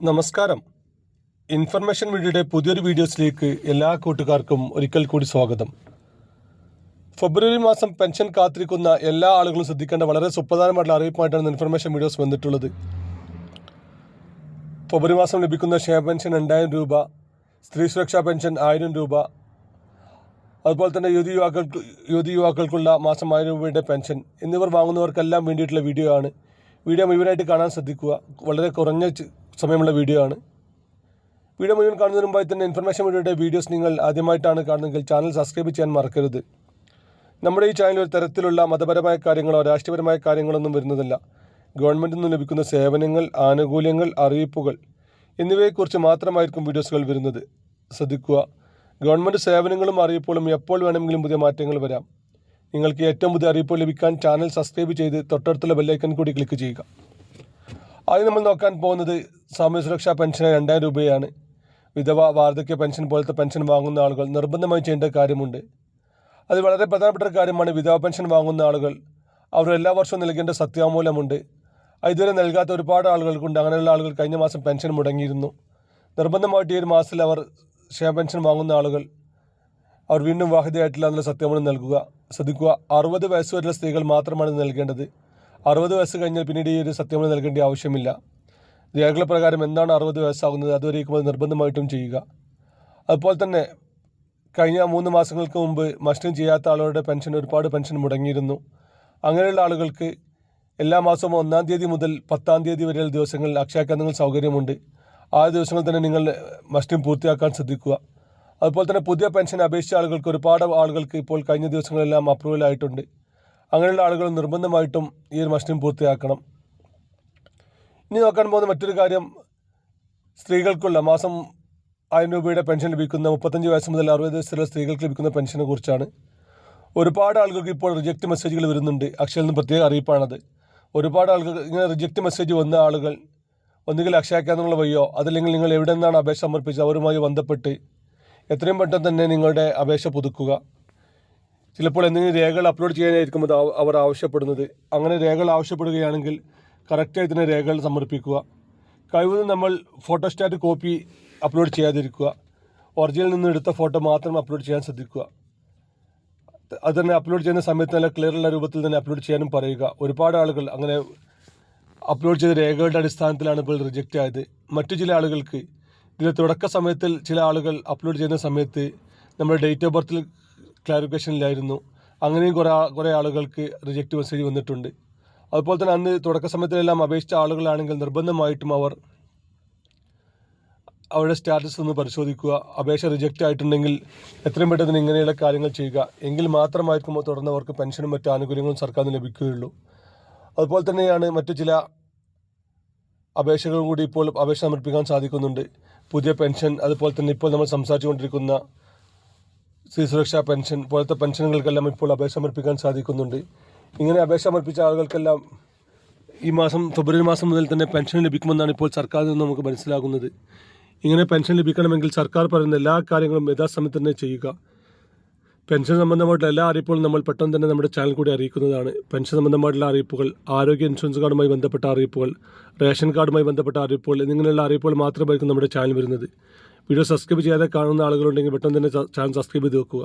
നമസ്കാരം. ഇൻഫർമേഷൻ വീഡിയോയുടെ പുതിയൊരു വീഡിയോസിലേക്ക് എല്ലാ കൂട്ടുകാർക്കും ഒരിക്കൽ കൂടി സ്വാഗതം. ഫെബ്രുവരി മാസം പെൻഷൻ കാത്തിരിക്കുന്ന എല്ലാ ആളുകളും ശ്രദ്ധിക്കേണ്ട വളരെ സുപ്രധാനമായിട്ടുള്ള അറിയിപ്പായിട്ടാണ് ഇൻഫർമേഷൻ വീഡിയോസ് വന്നിട്ടുള്ളത്. ഫെബ്രുവരി മാസം ലഭിക്കുന്ന ക്ഷേമ പെൻഷൻ രണ്ടായിരം രൂപ സ്ത്രീ സുരക്ഷാ പെൻഷൻ ആയിരം രൂപ അതുപോലെ തന്നെ യുവതി യുവാക്കൾക്ക് യുവതി യുവാക്കൾക്കുള്ള മാസം ആയിരം രൂപയുടെ പെൻഷൻ എന്നിവർ വാങ്ങുന്നവർക്കെല്ലാം വേണ്ടിയിട്ടുള്ള വീഡിയോ ആണ്. വീഡിയോ മുഴുവനായിട്ട് കാണാൻ ശ്രദ്ധിക്കുക. വളരെ കുറഞ്ഞ സമയമുള്ള വീഡിയോ ആണ്. വീഡിയോ മുഴുവൻ കാണുന്നതിന് മുമ്പായി തന്നെ ഇൻഫർമേഷൻ വീഡിയോയുടെ വീഡിയോസ് നിങ്ങൾ ആദ്യമായിട്ടാണ് കാണുന്നതെങ്കിൽ ചാനൽ സബ്സ്ക്രൈബ് ചെയ്യാൻ മറക്കരുത്. നമ്മുടെ ഈ ചാനൽ ഒരു തരത്തിലുള്ള മതപരമായ കാര്യങ്ങളോ രാഷ്ട്രീയപരമായ കാര്യങ്ങളൊന്നും വരുന്നതല്ല. ഗവൺമെന്റിൽ നിന്ന് ലഭിക്കുന്ന സേവനങ്ങൾ ആനുകൂല്യങ്ങൾ അറിയിപ്പുകൾ എന്നിവയെക്കുറിച്ച് മാത്രമായിരിക്കും വീഡിയോസുകൾ വരുന്നത്. ശ്രദ്ധിക്കുക ഗവൺമെന്റ് സേവനങ്ങളും അറിയിപ്പുകളും എപ്പോൾ വേണമെങ്കിലും പുതിയ മാറ്റങ്ങൾ വരാം. നിങ്ങൾക്ക് ഏറ്റവും പുതിയ അറിയിപ്പ് ലഭിക്കാൻ ചാനൽ സബ്സ്ക്രൈബ് ചെയ്ത് തൊട്ടടുത്തുള്ള ബെല്ലൈക്കൺ കൂടി ക്ലിക്ക് ചെയ്യുക. ആദ്യം നമ്മൾ നോക്കാൻ പോകുന്നത് സാമൂഹ്യ സുരക്ഷാ പെൻഷൻ രണ്ടായിരം രൂപയാണ്. വിധവ വാർദ്ധക്യ പെൻഷൻ പോലത്തെ പെൻഷൻ വാങ്ങുന്ന ആളുകൾ നിർബന്ധമായി ചെയ്യേണ്ട കാര്യമുണ്ട്. അത് വളരെ പ്രധാനപ്പെട്ട ഒരു കാര്യമാണ് വിധവ പെൻഷൻ വാങ്ങുന്ന ആളുകൾ. അവർ എല്ലാ വർഷവും നൽകേണ്ട സത്യാമൂലമുണ്ട്. ഇതുവരെ നൽകാത്ത ഒരുപാട് ആളുകൾക്കുണ്ട്. അങ്ങനെയുള്ള ആളുകൾ കഴിഞ്ഞ മാസം പെൻഷൻ മുടങ്ങിയിരുന്നു. നിർബന്ധമായിട്ട് ഈ ഒരു മാസത്തിൽ അവർ ക്ഷേമ പെൻഷൻ വാങ്ങുന്ന ആളുകൾ അവർ വീണ്ടും വാഹിതയായിട്ടില്ല എന്നുള്ള സത്യമൂലം നൽകുക. ശ്രദ്ധിക്കുക അറുപത് വയസ്സ് വരെയുള്ള സ്ത്രീകൾ മാത്രമാണ് നൽകേണ്ടത്. അറുപത് വയസ്സ് കഴിഞ്ഞാൽ പിന്നീട് ഈ ഒരു സത്യമൂലം നൽകേണ്ട ആവശ്യമില്ല. രേഖകൾ പ്രകാരം എന്താണ് അറുപത് വയസ്സാകുന്നത് അതുവരേക്കും അത് നിർബന്ധമായിട്ടും ചെയ്യുക. അതുപോലെ തന്നെ കഴിഞ്ഞ മൂന്ന് മാസങ്ങൾക്ക് മുമ്പ് മസ്റ്റും ചെയ്യാത്ത ആളുകളുടെ പെൻഷൻ ഒരുപാട് പെൻഷൻ മുടങ്ങിയിരുന്നു. അങ്ങനെയുള്ള ആളുകൾക്ക് എല്ലാ മാസവും ഒന്നാം തീയതി മുതൽ പത്താം തീയതി വരെയുള്ള ദിവസങ്ങളിൽ അക്ഷയ കേന്ദ്രങ്ങൾ സൗകര്യമുണ്ട്. ആ ദിവസങ്ങളിൽ തന്നെ നിങ്ങൾ മസ്റ്റും പൂർത്തിയാക്കാൻ ശ്രദ്ധിക്കുക. അതുപോലെ തന്നെ പുതിയ പെൻഷൻ അപേക്ഷിച്ച ആളുകൾക്ക് ഒരുപാട് ആളുകൾക്ക് ഇപ്പോൾ കഴിഞ്ഞ ദിവസങ്ങളെല്ലാം അപ്രൂവൽ ആയിട്ടുണ്ട്. അങ്ങനെയുള്ള ആളുകൾ നിർബന്ധമായിട്ടും ഈ ഒരു മസ്റ്റും പൂർത്തിയാക്കണം. ഇനി നോക്കാൻ പോകുന്ന മറ്റൊരു കാര്യം സ്ത്രീകൾക്കുള്ള മാസം ആയിരം രൂപയുടെ പെൻഷൻ ലഭിക്കുന്ന മുപ്പത്തഞ്ച് വയസ്സ് മുതൽ അറുപത് വയസ്സുള്ള സ്ത്രീകൾക്ക് ലഭിക്കുന്ന പെൻഷനെ കുറിച്ചാണ്. ഒരുപാട് ആളുകൾക്ക് ഇപ്പോൾ റിജക്റ്റ് മെസ്സേജുകൾ വരുന്നുണ്ട്. അക്ഷയയിൽ നിന്ന് പ്രത്യേക അറിയിപ്പാണത്. ഒരുപാട് ആളുകൾ ഇങ്ങനെ റിജക്റ്റ് മെസ്സേജ് വന്ന ആളുകൾ ഒന്നുകിൽ അക്ഷയക്കാന്നുള്ള വഴിയോ അതല്ലെങ്കിൽ നിങ്ങൾ എവിടെ നിന്നാണ് അപേക്ഷ സമർപ്പിച്ചത് അവരുമായി ബന്ധപ്പെട്ട് എത്രയും പെട്ടെന്ന് തന്നെ നിങ്ങളുടെ അപേക്ഷ പുതുക്കുക. ചിലപ്പോൾ എന്തെങ്കിലും രേഖകൾ അപ്ലോഡ് ചെയ്യാനായിരിക്കും അത് അവർ ആവശ്യപ്പെടുന്നത്. അങ്ങനെ രേഖകൾ ആവശ്യപ്പെടുകയാണെങ്കിൽ കറക്റ്റായി തന്നെ രേഖകൾ സമർപ്പിക്കുക. കഴിവതും നമ്മൾ ഫോട്ടോസ്റ്റാറ്റ് കോപ്പി അപ്ലോഡ് ചെയ്യാതിരിക്കുക. ഒറിജിനൽ നിന്ന് എടുത്ത ഫോട്ടോ മാത്രം അപ്ലോഡ് ചെയ്യാൻ ശ്രദ്ധിക്കുക. അത് തന്നെ അപ്ലോഡ് ചെയ്യുന്ന സമയത്ത് നല്ല ക്ലിയറുള്ള രൂപത്തിൽ തന്നെ അപ്ലോഡ് ചെയ്യാനും പറയുക. ഒരുപാട് ആളുകൾ അങ്ങനെ അപ്ലോഡ് ചെയ്ത രേഖകളുടെ അടിസ്ഥാനത്തിലാണ് ഇപ്പോൾ റിജക്റ്റ് ആയത്. മറ്റു ചില ആളുകൾക്ക് ഇതിലെ തുടക്ക സമയത്തിൽ ചില ആളുകൾ അപ്ലോഡ് ചെയ്യുന്ന സമയത്ത് നമ്മുടെ ഡേറ്റ് ഓഫ് ബർത്തിൽ ക്ലാരിഫിക്കേഷനിലായിരുന്നു അങ്ങനെയും കുറേ കുറേ ആളുകൾക്ക് റിജക്റ്റ് മെസ്സേജ് വന്നിട്ടുണ്ട്. അതുപോലെ തന്നെ അന്ന് തുടക്ക സമയത്തിലെല്ലാം അപേക്ഷിച്ച ആളുകളാണെങ്കിൽ നിർബന്ധമായിട്ടും അവർ അവരുടെ സ്റ്റാറ്റസ് ഒന്ന് പരിശോധിക്കുക അപേക്ഷ റിജക്റ്റ് ആയിട്ടുണ്ടെങ്കിൽ എത്രയും പെട്ടെന്ന് ഇങ്ങനെയുള്ള കാര്യങ്ങൾ ചെയ്യുക. എങ്കിൽ മാത്രമായിരിക്കും തുടർന്ന് അവർക്ക് പെൻഷനും മറ്റു ആനുകൂല്യങ്ങളും സർക്കാരിന് ലഭിക്കുകയുള്ളൂ. അതുപോലെ തന്നെയാണ് മറ്റു ചില അപേക്ഷകളും കൂടി ഇപ്പോൾ അപേക്ഷ സമർപ്പിക്കാൻ സാധിക്കുന്നുണ്ട്. പുതിയ പെൻഷൻ അതുപോലെ തന്നെ ഇപ്പോൾ നമ്മൾ സംസാരിച്ചുകൊണ്ടിരിക്കുന്ന സ്ത്രീ സുരക്ഷാ പെൻഷൻ പോലത്തെ പെൻഷനുകൾക്കെല്ലാം ഇപ്പോൾ അപേക്ഷ സമർപ്പിക്കാൻ സാധിക്കുന്നുണ്ട്. ഇങ്ങനെ അപേക്ഷ സമർപ്പിച്ച ആളുകൾക്കെല്ലാം ഈ മാസം ഫെബ്രുവരി മാസം മുതൽ തന്നെ പെൻഷൻ ലഭിക്കുമെന്നാണ് ഇപ്പോൾ സർക്കാരിൽ നിന്ന് നമുക്ക് മനസ്സിലാകുന്നത്. ഇങ്ങനെ പെൻഷൻ ലഭിക്കണമെങ്കിൽ സർക്കാർ പറയുന്ന എല്ലാ കാര്യങ്ങളും യഥാസമയത്ത് തന്നെ ചെയ്യുക. പെൻഷൻ സംബന്ധമായിട്ടുള്ള എല്ലാ അറിയിപ്പുകളും നമ്മൾ പെട്ടെന്ന് തന്നെ നമ്മുടെ ചാനൽ കൂടി അറിയിക്കുന്നതാണ്. പെൻഷൻ സംബന്ധമായിട്ടുള്ള അറിയിപ്പുകൾ ആരോഗ്യ ഇൻഷുറൻസ് കാർഡുമായി ബന്ധപ്പെട്ട അറിയിപ്പുകൾ റേഷൻ കാർഡുമായി ബന്ധപ്പെട്ട അറിയിപ്പുകൾ എന്നിങ്ങനെയുള്ള അറിയിപ്പുകൾ മാത്രമായിരിക്കും നമ്മുടെ ചാനൽ വരുന്നത്. വീഡിയോ സബ്സ്ക്രൈബ് ചെയ്യാതെ കാണുന്ന ആളുകളുണ്ടെങ്കിൽ പെട്ടെന്ന് തന്നെ ചാനൽ സബ്സ്ക്രൈബ് ചെയ്ത് വെക്കുക.